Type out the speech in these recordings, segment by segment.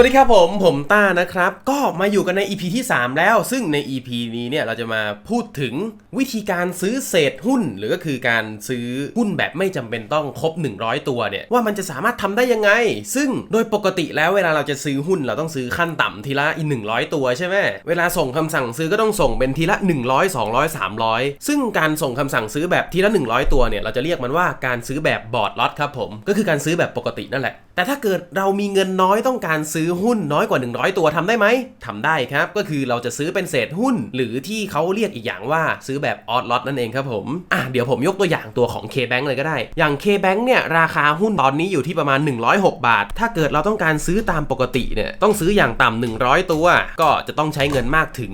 วัสดีครับผมผมต้านะครับ ก็มาอยู่กันใน EP ที่ 3 แล้ว ซึ่งใน EP นี้เนี่ยเราจะมาพูดถึงวิธีการซื้อเศษหุ้น หรือก็คือการซื้อหุ้นแบบไม่จำเป็นต้องครบ 100 ตัวเนี่ยว่ามันจะสามารถทำได้ยังไง ซึ่งโดยปกติแล้วเวลาเราจะซื้อหุ้นเราต้องซื้อขั้นต่ำทีละอีก100 ตัวใช่ไหมเวลาส่งคำสั่งซื้อก็ต้องส่งเป็นทีละ 100 200 300 ซึ่งการส่งคำสั่งซื้อแบบทีละ 100 ตัวเนี่ยเราจะเรียกมันว่าการซื้อแบบบอร์ดล็อตครับผมก็คือการซื้อแบบปกตินั่นแหละ แต่ถ้าเกิดเรามีเงินน้อยต้องการซื้อหุ้นน้อยกว่า 100 ตัวทำได้ไหมทำได้ครับ ก็คือเราจะซื้อเป็นเศษหุ้น หรือที่เขาเรียกอีกอย่างว่าซื้อแบบออดล็อตนั่นเองครับผมอะเดี๋ยวผมยกตัวอย่างตัวของ K-Bank เลยก็ได้ อย่าง K-Bank เนี่ยราคาหุ้นตอนนี้อยู่ที่ประมาณ 106 บาท ถ้าเกิดเราต้องการซื้อตามปกติเนี่ยต้องซื้ออย่างต่ำ100 ตัว ก็จะต้องใช้เงินมากถึง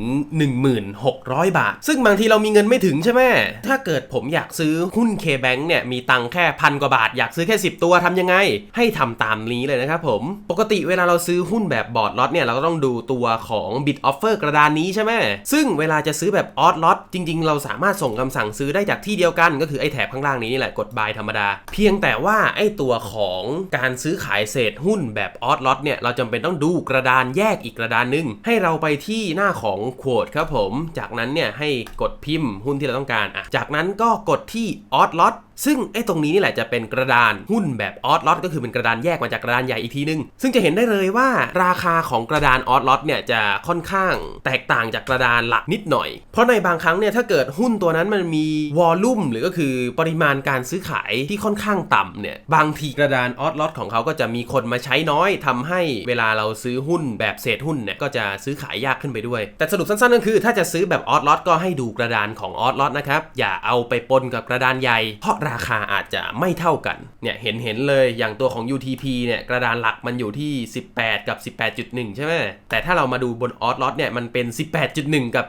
1600 บาท ซึ่งบางทีเรามีเงินไม่ถึงใช่ไหมถ้าเกิดผมอยากซื้อหุ้น K-Bank เนี่ยมีตังค์แค่พันกว่าบาท อยากซื้อแค่ 10 ตัวทำยังไง ให้ทำตามนี้เลยนะครับผม ปกติเวลาเราซื้อหุ้นแบบบอร์ดล็อตเนี่ย เราก็ต้องดูตัวของ Bid Offer กระดานนี้ใช่ไหม ซึ่งเวลาจะซื้อแบบออ d ล็อตจริง ๆ เราสามารถส่งคำสั่งซื้อได้จากที่เดียวกัน ก็คือไอ้แถบข้างล่างนี้นี่แหละกด buy ธรรมดา เพียงแต่ว่าไอ้ตัวของการซื้อขายเศษหุ้นแบบออ d ล็อตเนี่ยเราจำเป็นต้องดูกระดานแยกอีกกระดานหนึง ให้เราไปที่หน้าของ quote ครับผม จากนั้นเนี่ยให้กดพิมพ์หุ้นที่เราต้องการอะจากนั้นก็กดที่ออ d ล็อตซึ่งไอ้ตรงนี้นี่แหละจะเป็นกระดานหุ้นแบบออ d ล็อตก็คือเป็นกระดานแยกมาจากกระดานใหญ่อีกทีนึง ซึ่งจะเห็นได้เลยว่าราคาของกระดานออ d ล็อตเนี่ยจะค่อนข้างแตกต่างจากกระดานหลักนิดหน่อย เพราะในบางครั้งเนี่ยถ้าเกิดหุ้นตัวนั้นมันมีวอลลุ่มหรือก็คือปริมาณการซื้อขายที่ค่อนข้างต่ำเนี่ยบางทีกระดานออ d ล็อตของเขาก็จะมีคนมาใช้น้อยทำให้เวลาเราซื้อหุ้นแบบเศษหุ้นเนี่ยก็จะซื้อขายยากขึ้นไปด้วย แต่สรุปสั้นๆก็คือถ้าจะซื้อแบบออ d ล็อตก็ให้ดูกระดานของออ d ล็อตนะครับอย่าเอาไปปนกับกระดานใหญ่เพราะราคาอาจจะไม่เท่ากันเนี่ยเห็นเห็นเลยอย่างตัวของ UTP เนี่ยกระดานหลักมันอยู่ที่ 18 กับ 18.1 ใช่ไหมแต่ถ้าเรามาดูบนออ d ล็อตเนี่ยมันเป็น 18.1 กับ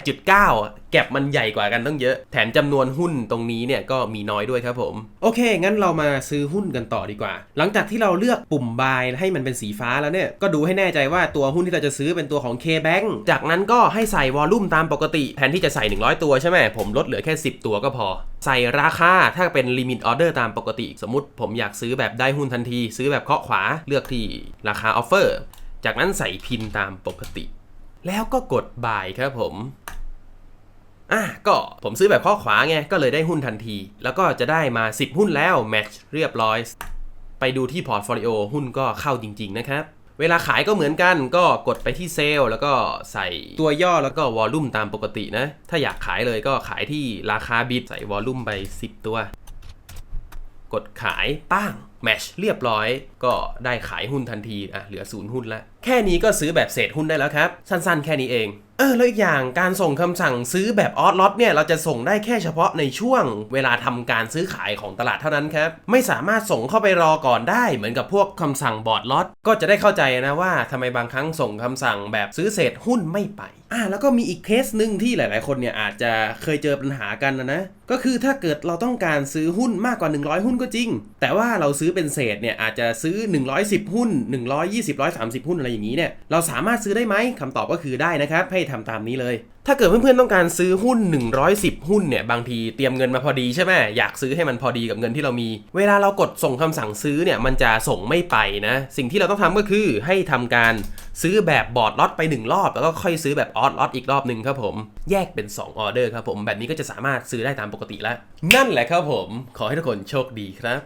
18.9 แก็บมันใหญ่กว่ากันต้องเยอะ แถมจำนวนหุ้นตรงนี้เนี่ยก็มีน้อยด้วยครับผม โอเค งั้นเรามาซื้อหุ้นกันต่อดีกว่า หลังจากที่เราเลือกปุ่ม buy ให้มันเป็นสีฟ้าแล้วเนี่ยก็ดูให้แน่ใจว่าตัวหุ้นที่เราจะซื้อเป็นตัวของ K-Bank จากนั้นก็ให้ใส่วอลลุ่มตามปกติแทนที่จะใส่ 100 ตัวใช่ไหมผมลดเหลือแค่ 10 ตัวก็พอ ใส่ราคา ถ้าเป็นลิมิตออเดอร์ตามปกติ สมมติผมอยากซื้อแบบได้หุ้นทันที ซื้อแบบเคาะขวาเลือกที่ราคาออฟเฟอร์จากนั้นใส่พินตามปกติ แล้วก็กด buy ครับผมอะก็ผมซื้อแบบข้อขวาไง ก็เลยได้หุ้นทันที แล้วก็จะได้มา 10 หุ้นแล้วแมทช์เรียบร้อย ไปดูที่พอร์ตโฟลิโอหุ้นก็เข้าจริง ๆ นะครับ เวลาขายก็เหมือนกันก็กดไปที่เซลล์แล้วก็ใส่ตัวย่อแล้วก็วอลลุ่มตามปกตินะ ถ้าอยากขายเลยก็ขายที่ราคาบิดใส่วอลลุ่มไป 10 ตัว กดขายป้างแมชเรียบร้อยก็ได้ขายหุ้นทันทีอะเหลือศูนย์หุ้นละแค่นี้ก็ซื้อแบบเศษหุ้นได้แล้วครับ สั้นๆ แค่นี้เองเออแล้วอีกอย่างการส่งคำสั่งซื้อแบบออ d ล็อตเนี่ยเราจะส่งได้แค่เฉพาะในช่วง เวลาทำการซื้อขายของตลาดเท่านั้นครับไม่สามารถส่งเข้าไปรอก่อนได้ เหมือนกับพวกคำสั่งบอร์ดล็อตก็จะได้เข้าใจนะว่าทำไมบางครั้งส่งคำสั่งแบบซื้อเศษหุ้นไม่ไปอ่าแล้วก็มีอีกเคสหนึ่งที่หลาย ๆ คนเนี่ยอาจจะเคยเจอปัญหากันนะนะก็คือถ้าเกิดเราต้องการซื้อหุ้นมากกว่า 100 หุ้นก็จริง แต่ว่าเราซื้อเป็นเศษเนี่ยอาจจะซื้อ 110 หุ้น 120 130 หุ้นอะไรอย่างนี้เนี่ยเราสามารถซื้อได้ไหมคำตอบก็คือได้นะครับ ให้ทำตามนี้เลย ถ้าเกิดเพื่อนๆต้องการซื้อหุ้น 110 หุ้นเนี่ยบางทีเตรียมเงินมาพอดีใช่ไหมอยากซื้อให้มันพอดีกับเงินที่เรามี เวลาเรากดส่งคำสั่งซื้อเนี่ยมันจะส่งไม่ไปนะ สิ่งที่เราต้องทำก็คือให้ทำการซื้อแบบบอร์ดล็อตไป 1 รอบ แล้วก็ค่อยซื้อแบบออดล็อตอีกรอบหนึ่งครับผมแยกเป็น 2 ออเดอร์ครับผม แบบนี้ก็จะสามารถซื้อได้ตามปกติแล้ว นั่นแหละครับผม ขอให้ทุกคนโชคดีครับ